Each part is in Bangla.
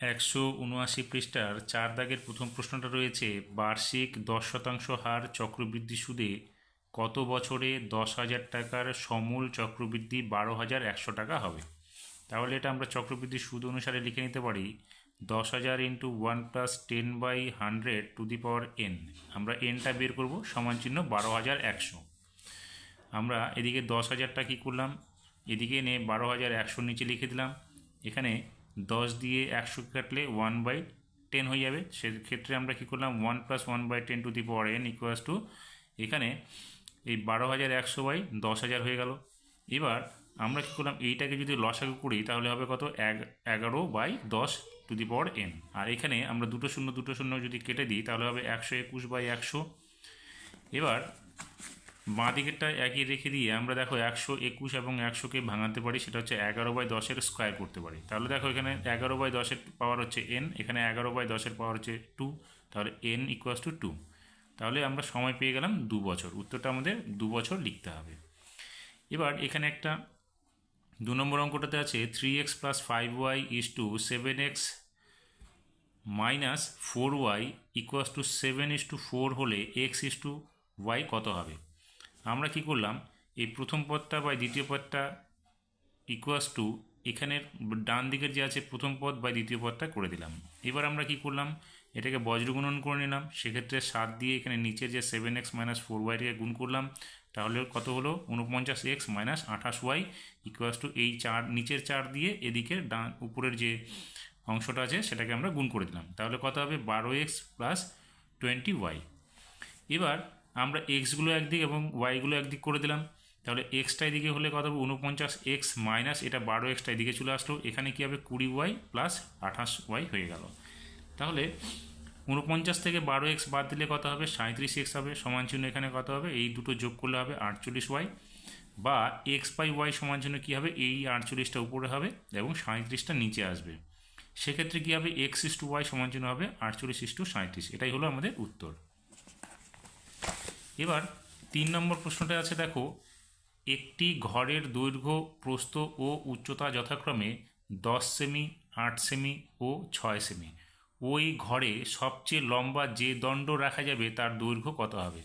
একশো উনআশি পৃষ্ঠার চার দাগের প্রথম প্রশ্নটা রয়েছে, বার্ষিক দশ শতাংশ হার চক্রবৃদ্ধি সুদে কত বছরে দশ হাজার টাকার সমূল চক্রবৃদ্ধি বারো হাজার একশো টাকা হবে? তাহলে এটা আমরা চক্রবৃদ্ধি সুদ অনুসারে লিখে নিতে পারি, দশ হাজার into one plus ten by hundred to the power N. আমরা এনটা বের করব, সমান চিহ্ন বারো হাজার একশো। আমরা এদিকে দশ হাজারটা কী করলাম? এদিকে এনে বারো হাজার একশোর নিচে লিখে দিলাম। এখানে দশ দিয়ে একশো কাটলে ওয়ান বাই টেন হয়ে যাবে। সেক্ষেত্রে আমরা কী করলাম? One plus one by ten to the power N equals to এখানে এই বারো হাজার একশো বাই দশ হাজার হয়ে গেল। এবার আমরা কী করলাম? এইটাকে যদি লসাগু করি, তাহলে হবে কত? এক, এগারো বাই দশ টু দি পাওয়ার এন আর এখানে আমরা দুটো শূন্য দুটো শূন্য যদি কেটে দিই, তাহলে হবে একশো একুশ বাই একশো। এবার বাঁ দিকেরটা একই রেখে দিয়ে আমরা দেখো একশো একুশ এবং একশোকে ভাঙাতে পারি, সেটা হচ্ছে এগারো বাই দশের স্কোয়ার করতে পারি। তাহলে দেখো এখানে এগারো বাই দশের পাওয়ার হচ্ছে এন এখানে এগারো বাই দশের পাওয়ার হচ্ছে টু তাহলে এন ইকুয়াস টু টু তাহলে আমরা সময় পেয়ে গেলাম দু বছর, উত্তরটা আমাদের দু বছর লিখতে হবে। এবার এখানে একটা দু নম্বর অঙ্কটাতে আছে three X plus five Y is to seven X minus four Y equals to seven is to four হলে এক্স ইস টু ওয়াই কত হবে? আমরা কি করলাম? এই প্রথম পদটা বা দ্বিতীয় পদটা ইকুয়াস টু এখানের ডান দিকের যে আছে প্রথম পদ বা দ্বিতীয় পদটা করে দিলাম। এবার আমরা কি করলাম? এটাকে বজ্রগুণন করে নিলাম। সেক্ষেত্রে সাত দিয়ে এখানে নিচে যে সেভেন এক্স মাইনাস ফোর ওয়াইটাকে গুণ করলাম, তাহলে কত হলো? উনপঞ্চাশ এক্স মাইনাস আঠাশ ওয়াই ইকুয়াস টু এই চার, নিচের চার দিয়ে এদিকে ডান, উপরের যে অংশটা আছে সেটাকে আমরা গুণ করে দিলাম। তাহলে কত হবে? বারো এক্স প্লাস টোয়েন্টি ওয়াই এবার আমরা এক্সগুলো একদিক এবং ওয়াইগুলো একদিক করে দিলাম। তাহলে এক্সটা এদিকে হলে কত হবে? উনপঞ্চাশ এক্স মাইনাস এটা বারো এক্সটা এদিকে চলে আসলো। এখানে কী হবে? কুড়ি ওয়াই প্লাস আঠাশ ওয়াই হয়ে গেল। তাহলে উনপঞ্চাশ থেকে বারো এক্স বাদ দিলে কত হবে? সাঁত্রিশ এক্স হবে। সমান চিহ্ন এখানে কত হবে? এই দুটো যোগ করলে হবে আটচল্লিশ ওয়াই বা এক্স বাই ওয়াই সমান চিহ্ন কী হবে? এই আটচল্লিশটা উপরে হবে এবং সাঁত্রিশটা নিচে আসবে। সেক্ষেত্রে কী হবে? এক্স ইস টু ওয়াই সমান চিহ্ন হবে আটচল্লিশ ইস টু সাঁত্রিশ এটাই হলো আমাদের উত্তর। এবার তিন নম্বর প্রশ্নটা আছে, দেখো, একটি ঘরের দৈর্ঘ্য, প্রস্থ ও উচ্চতা যথাক্রমে দশ সেমি, আট সেমি ও ছয় সেমি। ওই ঘরে সবচেয়ে লম্বা যে দণ্ড রাখা যাবে, তার দৈর্ঘ্য কত হবে?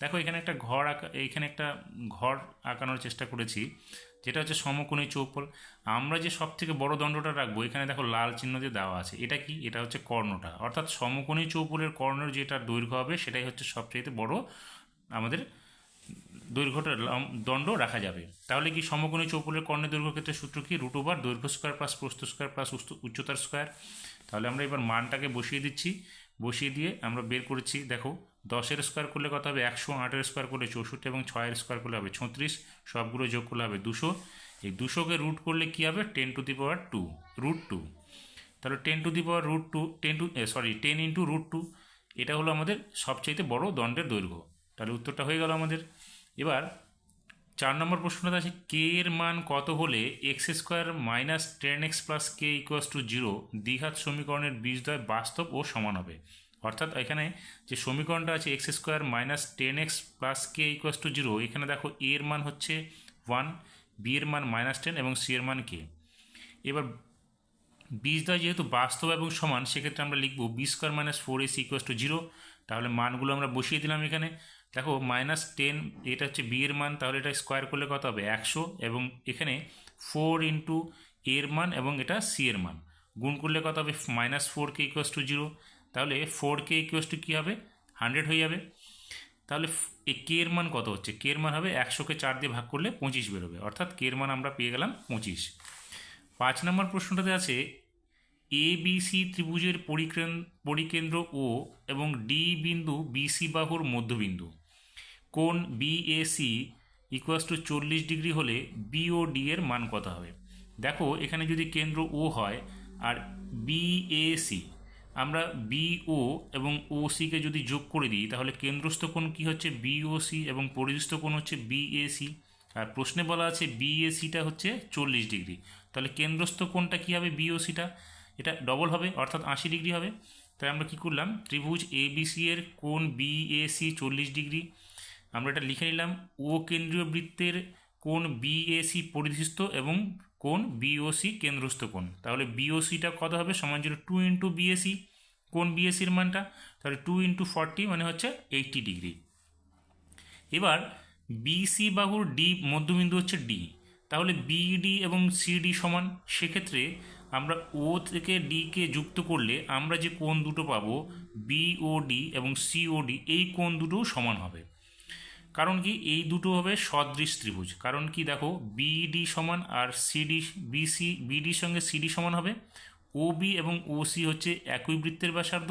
দেখো, এখানে একটা ঘর আঁকা এখানে একটা ঘর আঁকানোর চেষ্টা করেছি, যেটা হচ্ছে সমকোণী চৌপল আমরা যে সব থেকে বড় দণ্ডটা রাখব, এখানে দেখো লাল চিহ্ন দিয়ে দেওয়া আছে। এটা কি? এটা হচ্ছে কর্ণটা। অর্থাৎ সমকোণী চৌপলের কর্ণের যেটা দৈর্ঘ্য হবে, সেটাই হচ্ছে সবচেয়ে বড় আমাদের দৈর্ঘ্যটা দণ্ড রাখা যাবে। তাহলে কি সমকোণী চৌপলের কর্ণের দৈর্ঘ্য ক্ষেত্রে সূত্র কি? রুট ওভার দৈর্ঘ্য স্কোয়ার প্লাস প্রস্থ স্কোয়ার প্লাস উচ্চতার স্কোয়ার। তাহলে আমরা এবার মানটাকে বসিয়ে দিচ্ছি। বসিয়ে দিয়ে আমরা বের করেছি, দেখো, দশের স্কোয়ার করলে কত হবে? একশো আটের স্কোয়ার করলে চৌষট্টি এবং ছয়ের স্কোয়ার করলে হবে ছত্রিশ। সবগুলো যোগ করলে হবে দুশো। এই দুশোকে রুট করলে কী হবে? Ten to the power two root two তাহলে ten to the power root two ten to sorry ten into root two এটা হলো আমাদের সবচাইতে বড় দণ্ডের দৈর্ঘ্য। তাহলে উত্তরটা হয়ে গেল আমাদের। এবার চার নম্বর প্রশ্নটা আছে কে এর মান কত হলে X square minus ten X plus K equals to zero দ্বিঘাত সমীকরণের বীজদ্বয় বাস্তব ও সমান হবে? অর্থাৎ এখানে যে সমীকরণটা আছে X square minus ten X plus K equals to zero এখানে দেখো এ এর মান হচ্ছে ওয়ান বি এর মান মাইনাস টেন এবং সি এর মান কে এবার বীজদ্বয় যেহেতু বাস্তব এবং সমান, সেক্ষেত্রে আমরা লিখব B square minus four S equals to zero তাহলে মানগুলো আমরা বসিয়ে দিলাম এখানে। দেখো মাইনাস টেন এটা হচ্ছে বি এর মান, তাহলে এটা স্কোয়ার করলে কত হবে? একশো, এবং এখানে ফোর ইন্টু এর মান এবং এটা সি এর মান। গুণ করলে কত হবে? Minus four K equals to zero তাহলে ফোর কে ইকুয়াস টু কী হবে? হান্ড্রেড হয়ে যাবে। তাহলে কে এর মান কত হচ্ছে? কে এর মান হবে একশোকে চার দিয়ে ভাগ করলে পঁচিশ বেরোবে। অর্থাৎ কে এর মান আমরা পেয়ে গেলাম পঁচিশ। পাঁচ নম্বর প্রশ্নটাতে আছে এ বি সি ত্রিভুজের পরিকেন্দ্র ও এবং ডি বিন্দু বিসি বাহুর মধ্যবিন্দু। কোণ বিএসি ইকুয়াস টু চল্লিশ ডিগ্রি হলে বিও ডি এর মান কত হবে? দেখো, এখানে যদি কেন্দ্র ও হয় আর বিএসি আমরা বিও এবং ওসিকে যদি যোগ করে দিই, তাহলে কেন্দ্রস্থ কোণ কী হচ্ছে? বিওসি এবং পরিদস্থ কোণ হচ্ছে বিএসি আর প্রশ্নে বলা আছে বিএসিটা হচ্ছে চল্লিশ ডিগ্রি। তাহলে কেন্দ্রস্থ কোণটা কী হবে বিওসিটা এটা ডবল হবে, অর্থাৎ আশি ডিগ্রি হবে। তাই আমরা কী করলাম? ত্রিভুজ এবিসি এর কোণ বিএসি চল্লিশ ডিগ্রি আমরা এটা লিখে নিলাম, ও কেন্দ্রীয় বৃত্তের কোন বিএসি পরিধিস্থ এবং কোন বিওসি কেন্দ্রস্থ কোণ। তাহলে বিওসিটা কত হবে? সমান ছিল টু ইন্টু বিএসি কোন বিএসির মানটা, তাহলে টু ইন্টু ফর্টি মানে হচ্ছে এইটটি ডিগ্রি এবার বিসি বাহুর ডি মধ্যবিন্দু হচ্ছে ডি তাহলে বিডি এবং সিডি সমান, সেক্ষেত্রে আমরা ও থেকে ডিকে যুক্ত করলে আমরা যে কোণ দুটো পাবো বিওডি এবং সিওডি এই কোণ দুটো সমান হবে। কারণ কি এই দুটো হবে সদৃশ ত্রিভুজ। কারণ কি দেখো বিডি সমান আর সিডি বিসি বিডির সঙ্গে সিডি সমান হবে। ওবি এবং ওসি হচ্ছে একই বৃত্তের ব্যাসার্ধ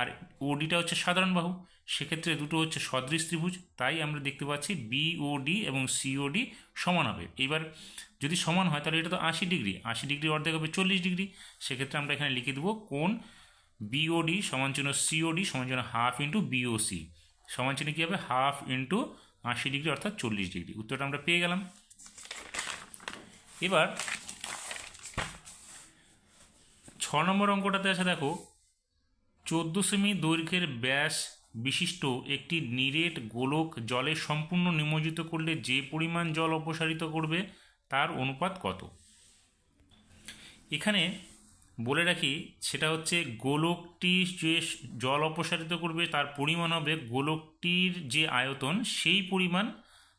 আর ওডিটা হচ্ছে সাধারণ বাহু। সেক্ষেত্রে দুটো হচ্ছে সদৃশ ত্রিভুজ, তাই আমরা দেখতে পাচ্ছি বিওডি এবং সিওডি সমান হবে। এবার যদি সমান হয়, তাহলে এটা তো আশি ডিগ্রি। আশি ডিগ্রি অর্ধেক হবে চল্লিশ ডিগ্রি। সেক্ষেত্রে আমরা এখানে লিখে দেবো কোন বিওডি সমান চিহ্ন সিওডি সমান চিহ্ন হাফ ইন্টু বিওসি সমান চিহ্ন কী হবে? হাফ ইন্টু আশি ডিগ্রি অর্থাৎ চল্লিশ ডিগ্রি উত্তরটা আমরা পেয়ে গেলাম। এবার ছ নম্বর অঙ্কটাতে আছে, দেখো, চোদ্দ সেমি দৈর্ঘ্যের ব্যাস বিশিষ্ট একটি নিরেট গোলক জলে সম্পূর্ণ নিমজ্জিত করলে যে পরিমাণ জল অপসারিত করবে, তার অনুপাত কত? এখানে বলে রাখি, সেটা হচ্ছে গোলকটি যে জল অপসারিত করবে, তার পরিমাণ হবে গোলকটির যে আয়তন, সেই পরিমাণ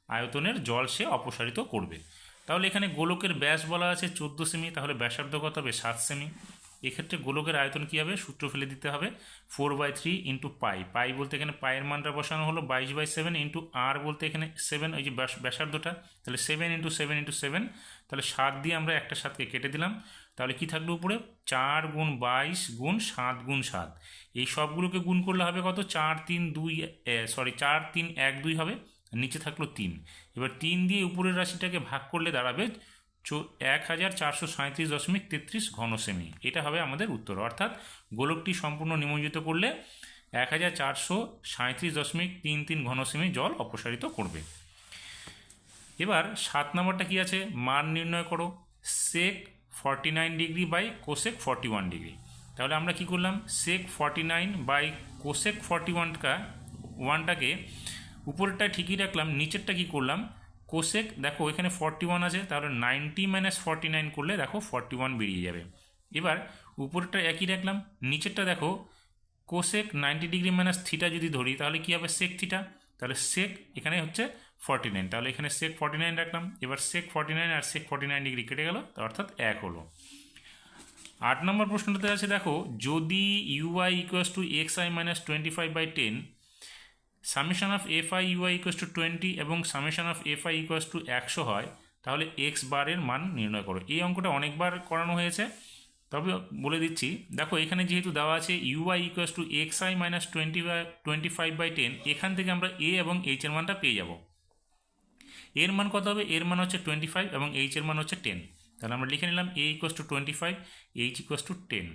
আয়তনের জল সে অপসারিত করবে। তাহলে এখানে গোলকের ব্যাস বলা আছে চোদ্দ সেমি, তাহলে ব্যাসার্ধ কত হবে? সাত সেমি। এক্ষেত্রে গোলকের আয়তন কী হবে? সূত্র ফেলে দিতে হবে। Four by three into pi pi বলতে এখানে পায়ের মানটা বসানো হলো। বাইশ বাই সেভেন ইন্টু আর বলতে এখানে সেভেন ওই যে ব্যাসার্ধটা। তাহলে seven into seven into seven তাহলে সাত দিয়ে আমরা একটা সাতকে কেটে দিলাম। তাহলে কি থাকল উপরে? চার গুণ বাইশ গুণ সাত গুণ সাত। এই সবগুলোকে গুণ করলে হবে কত? চার তিন দুই সরি চার তিন এক দুই হবে। নিচে থাকল তিন। এবার তিন দিয়ে উপরের রাশিটাকে ভাগ করলে দাঁড়াবে এক হাজার চারশো সাঁত্রিশ দশমিক তেত্রিশ ঘন সেমি এটা হবে আমাদের উত্তর। অর্থাৎ গোলকটি সম্পূর্ণ নিমজ্জিত করলে এক হাজার চারশো সাঁত্রিশ দশমিক তিন তিন ঘন সেমি জল অপসারিত করবে। এবার সাত নম্বরটা কি আছে? মান নির্ণয় করো। Sec forty nine degree by cosec forty one degree তাহলে আমরা কি করলাম? Sec forty nine by cosec forty ওয়ানটা ওয়ানটাকে উপরেরটা ঠিকই রাখলাম, নিচেরটা কি করলাম? কোসেক দেখো এখানে ফর্টি ওয়ান আছে, তাহলে নাইনটি মাইনাস ফর্টি নাইন করলে দেখো ফর্টি ওয়ান বেরিয়ে যাবে। এবার উপরেরটা একই রাখলাম নিচেরটা দেখো cosec ninety degree minus theta যদি ধরি, তাহলে কী হবে সেক থিটা তাহলে সেক এখানে হচ্ছে ফর্টি নাইন তাহলে এখানে সেক ফর্টি নাইন রাখলাম, এবার সেক ফর্টি নাইন আর সেক ফর্টি নাইন ডিগ্রি কেটে গেল অর্থাৎ এক হলো। আট নম্বর প্রশ্নটাতে আছে, দেখো, যদি U I equals to X I minus twenty five by ten summation of F I U I equals to twenty এবং summation of F I equals to একশো হয়, তাহলে এক্স বারের মান নির্ণয় করো। এই অঙ্কটা অনেকবার করানো হয়েছে, তবে বলে দিচ্ছি, দেখো এখানে যেহেতু দেওয়া আছে U I equals to X I minus twenty by twenty five by ten এখান থেকে আমরা এ এবং এইচ এর মানটা পেয়ে যাব। এর মান কত হবে? এর মান হচ্ছে টোয়েন্টি ফাইভ এবং এইচ এর মান হচ্ছে টেন তাহলে আমরা লিখে নিলাম A equals to twenty five H equals to ten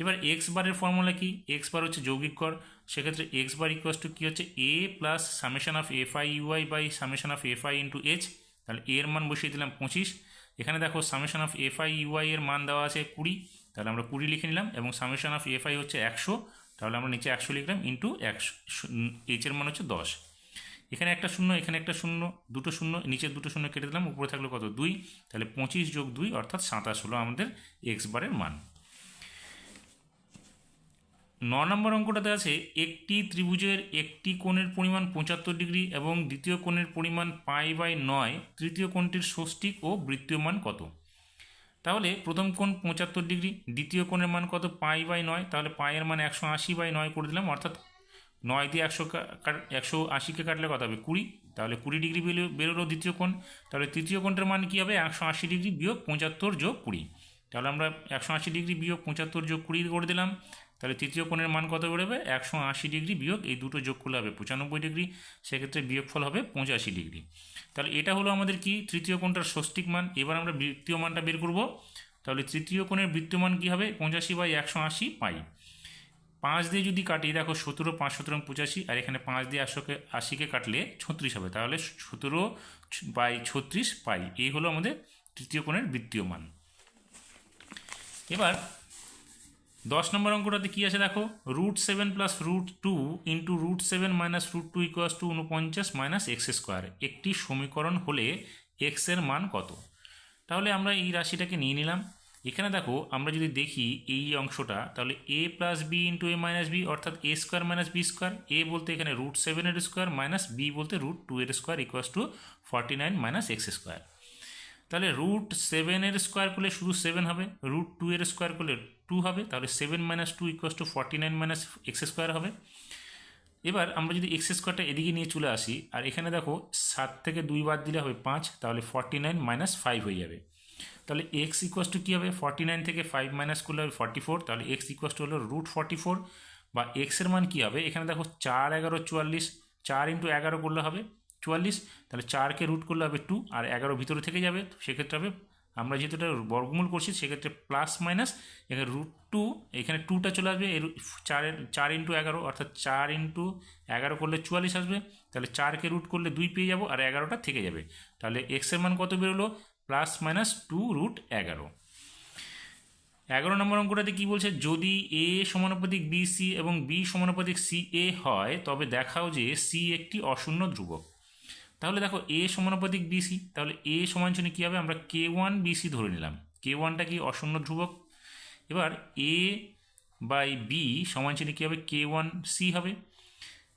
এবার এক্স বারের ফর্মুলা কি? এক্স বার হচ্ছে যৌগিক কর, সেক্ষেত্রে এক্স বার ইকুয়াস টু কী হচ্ছে? A plus summation of F I U I by summation of F I into H তাহলে এর মান বসিয়ে দিলাম পঁচিশ। এখানে দেখো summation of F I U I এর মান দেওয়া আছে কুড়ি, তাহলে আমরা কুড়ি লিখে নিলাম এবং সামেশন অফ এফ আই হচ্ছে একশো, তাহলে আমরা নিচে একশো লিখলাম ইন্টু একশো এইচের মান হচ্ছে দশ। এখানে একটা শূন্য, এখানে একটা শূন্য, দুটো শূন্য, নিচের দুটো শূন্য কেটে দিলাম, উপরে থাকল কত? দুই। তাহলে পঁচিশ যোগ দুই, অর্থাৎ সাতাশ হলো আমাদের এক্স বারের মান। ন নম্বর অঙ্কটাতে আছে, একটি ত্রিভুজের একটি কোণের পরিমাণ পঁচাত্তর ডিগ্রি এবং দ্বিতীয় কোণের পরিমাণ পাই বাই নয়, তৃতীয় কোণটির ষষ্ঠিক ও বৃত্তীয় মান কত? তাহলে প্রথম কোণ পঁচাত্তর ডিগ্রি, দ্বিতীয় কোণের মান কত? পাই বাই নয়। তাহলে পায়ের মান একশো আশি বাই নয় করে দিলাম, অর্থাৎ নয় দিয়ে একশো একশো আশিকে কাটলে কত হবে? কুড়ি। তাহলে কুড়ি ডিগ্রি বেরোলো দ্বিতীয় কোণ। তাহলে তৃতীয় কোণটার মান কী হবে? একশো আশি ডিগ্রি বিয়োগ পঁচাত্তর যোগ কুড়ি। তাহলে আমরা একশো আশি ডিগ্রি বিয়োগ পঁচাত্তর যোগ কুড়ি করে দিলাম। তাহলে তৃতীয় কোণের মান কত বেরোবে? একশো আশি ডিগ্রি বিয়োগ এই দুটো যোগ করলে হবে পঁচানব্বই ডিগ্রি। সেক্ষেত্রে বিয়োগফল হবে পঁচাশি ডিগ্রি। তাহলে এটা হলো আমাদের কি? তৃতীয় কোণটার ষষ্ঠিক মান। এবার আমরা বৃত্তীয় মানটা বের করব। তাহলে তৃতীয় কোণের বৃত্তীয় মান কী হবে? পঁচাশি বাই একশো আশি পাই। পাঁচ দিয়ে যদি কাটি, দেখো সতেরো, পাঁচ, সতেরো, পঁচাশি, আর এখানে পাঁচ দিয়ে একশোকে আশিকে কাটলে ছত্রিশ হবে। তাহলে সতেরো বাই ছত্রিশ পাই, এই হলো আমাদের তৃতীয় কোণের বৃত্তীয় মান। এবার দশ নম্বর অঙ্কটাতে কী আছে দেখো? Root seven plus root two into root seven minus root two equals to উনপঞ্চাশ মাইনাস এক্স স্কোয়ার। একটি সমীকরণ হলে এক্সের মান কত? তাহলে আমরা এই রাশিটাকে নিয়ে নিলাম। এখানে দেখো, আমরা যদি দেখি এই অংশটা, তাহলে A plus B into A minus B অর্থাৎ A square minus B square A বলতে এখানে রুট সেভেনের স্কোয়ার মাইনাস বি বলতে রুট টু এর square equals to forty nine minus X square তাহলে রুট সেভেনের স্কোয়ার করলে শুধু সেভেন হবে রুট টু এর স্কোয়ার করলে টু হবে, তাহলে seven minus two equals to forty nine minus X square হবে। এবার আমরা যদি এক্স স্কোয়ারটা এদিকে নিয়ে চলে আসি, আর এখানে দেখো, সাত থেকে দুই বাদ দিলে হবে পাঁচ, তাহলে ফর্টি নাইন মাইনাস ফাইভ হয়ে যাবে। তাহলে এক্স ইকুয়াস টু কী হবে? ফর্টি নাইন থেকে ফাইভ মাইনাস করলে হবে ফর্টি ফোর তাহলে এক্স ইকুয়াস টু হলো রুট ফর্টি ফোর বা এক্সের মান কী হবে? এখানে দেখো চার এগারো চুয়াল্লিশ, চার ইন্টু এগারো করলে হবে চুয়াল্লিশ, তাহলে চারকে রুট করলে হবে টু আর এগারো ভিতরে থেকে যাবে সেক্ষেত্রে হবে, আমরা যেহেতু এটা বর্গমূল করছি, সেক্ষেত্রে প্লাস মাইনাস এখানে রুট টু এখানে টুটা চলে আসবে, এর চারের চার ইন্টু এগারো, অর্থাৎ চার ইন্টু এগারো করলে চুয়াল্লিশ আসবে, তাহলে চারকে রুট করলে দুই পেয়ে যাব, আর এগারোটা থেকে যাবে। তাহলে এক্সের মান কত বেরোলো? প্লাস মাইনাস টু রুট এগারো। এগারো নম্বর অঙ্কটাতে কী বলছে? যদি এ সমানুপাতিক বি সি এবং বি সমানুপাতিক সি এ হয়, তবে দেখাও যে সি একটি অশূন্য ধ্রুবক। তাহলে দেখো, এ সমানুপাতিক বিসি তাহলে এ সমান কী হবে? আমরা কে ওয়ান বিসি ধরে নিলাম। কে ওয়ানটা কি অশূন্য ধ্রুবক? এবার এ বাই বি সমান কী হবে? কে ওয়ান সি হবে।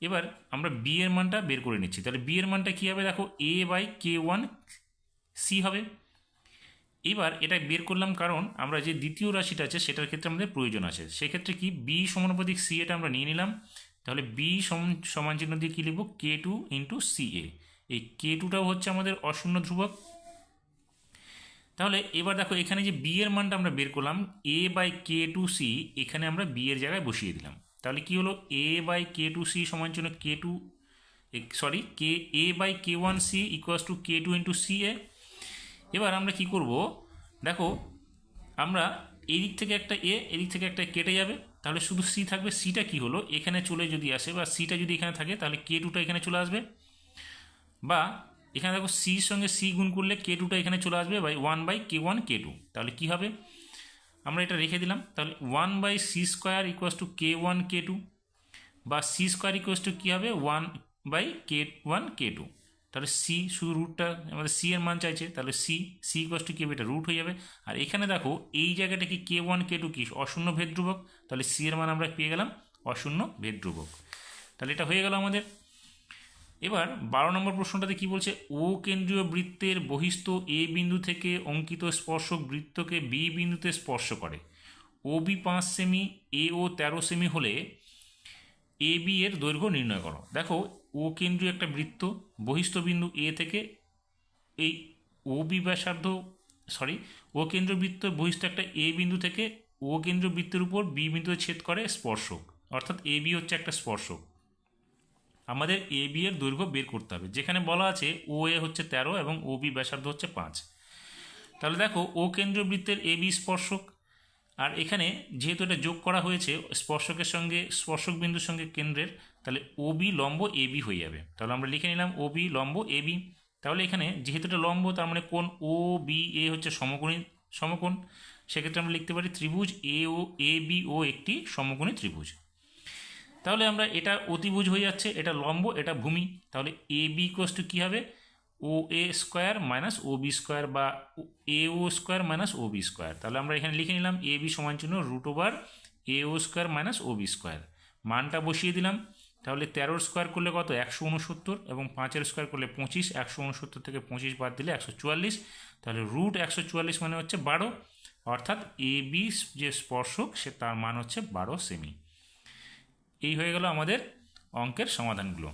এবার আমরা বি এর মানটা বের করে নিচ্ছি। তাহলে বি এর মানটা কী হবে? দেখো, A by K one C হবে। এবার এটা বের করলাম কারণ আমরা যে দ্বিতীয় রাশিটা আছে, সেটার ক্ষেত্রে আমাদের প্রয়োজন আছে। সেক্ষেত্রে কি? বি সমানুপাতিক সি এটা আমরা নিয়ে নিলাম। তাহলে বি সমান চিহ্ন দিয়ে কী লিখব? K two into C A এই কে টুটাও হচ্ছে আমাদের অশূন্য ধ্রুবক। তাহলে এবার দেখো, এখানে যে বি এর মানটা আমরা বের করলাম A by K two C এখানে আমরা বি এর জায়গায় বসিয়ে দিলাম। তাহলে কি হলো? A by K two C সমান জন্য K two sorry K A by K one C equals to K two into C A এবার আমরা কি করব? দেখো, আমরা এই দিক থেকে একটা এ এদিক থেকে একটা কেটে যাবে। তাহলে শুধু সি থাকবে। সিটা কি হলো? এখানে চলে যদি আসে বা সিটা যদি এখানে থাকে, তাহলে কে টুটা এখানে চলে আসবে। বা এখানে দেখো সির সঙ্গে সি গুণ করলে কে টুটা এখানে চলে আসবে by one by K one K two তাহলে কী হবে? আমরা এটা রেখে দিলাম। তাহলে one by C square equals to K one K two বা সি স্কোয়ার ইকুয়াস টু কী হবে? One by K one K two তাহলে সি শুধু রুটটা আমাদের সি এর মান চাইছে, তাহলে সি সি ইকুয়াস টু কি হবে এটা রুট হয়ে যাবে। আর এখানে দেখো, এই জায়গাটা কি কে ওয়ান কে টু কি অশূন্য ভেদ ধ্রুবক তাহলে সি এর মান আমরা পেয়ে গেলাম অশূন্য ভেদ ধ্রুবক তাহলে এটা হয়ে গেল আমাদের। এবার বারো নম্বর প্রশ্নটাতে কি বলছে? ও কেন্দ্রীয় বৃত্তের বহিস্থ এ বিন্দু থেকে অঙ্কিত স্পর্শক বৃত্তকে বি বিন্দুতে স্পর্শ করে। ও বি পাঁচ সেমি এ ও তেরো সেমি হলে এ বি এর দৈর্ঘ্য নির্ণয় করো। দেখো ও কেন্দ্রীয় একটা বৃত্ত বহিস্থ বিন্দু এ থেকে এই ও বি ব্যাসার্ধ সরি ও কেন্দ্রীয় বৃত্ত বহিস্থ একটা এ বিন্দু থেকে ও কেন্দ্রীয় বৃত্তের উপর বি বিন্দুতে ছেদ করে স্পর্শক। অর্থাৎ এ বি হচ্ছে একটা স্পর্শক। আমাদের এ বি এর দৈর্ঘ্য বের করতে হবে। যেখানে বলা আছে ও এ হচ্ছে তেরো এবং ও বি ব্যাসার্ধ হচ্ছে পাঁচ। তাহলে দেখো ও কেন্দ্রীয় বৃত্তের এ বি স্পর্শক, আর এখানে যেহেতু এটা যোগ করা হয়েছে, স্পর্শকের সঙ্গে, স্পর্শক বিন্দুর সঙ্গে কেন্দ্রের তাহলে ও বি লম্ব এ বি হয়ে যাবে। তাহলে আমরা লিখে নিলাম ও বি লম্ব এ বি তাহলে এখানে যেহেতু এটা লম্ব, তার মানে কোন ও বি এ হচ্ছে সমকোণী, সমকোণ। সেক্ষেত্রে আমরা লিখতে পারি ত্রিভুজ এ ও এ বি ও একটি সমকোণী ত্রিভুজ। তাহলে আমরা এটা অতিভুজ হয়ে যাচ্ছে, এটা লম্ব, এটা ভূমি। তাহলে এ বি কোস টু কী হবে? O A square minus O B square বা A O square minus O B square তাহলে আমরা এখানে লিখে নিলাম এ বি সমান চিহ্ন root over A O square minus O B square মানটা বসিয়ে দিলাম। তাহলে তেরোর স্কোয়ার করলে কত? একশো উনসত্তর এবং পাঁচের স্কোয়ার করলে পঁচিশ, একশো উনসত্তর থেকে পঁচিশ বাদ দিলে একশো চুয়াল্লিশ। তাহলে রুট একশো চুয়াল্লিশ মানে হচ্ছে বারো। অর্থাৎ এ বি যে স্পর্শক, সে তার মান হচ্ছে বারো সেমি এই হয়ে গেল আমাদের অঙ্কের সমাধানগুলো।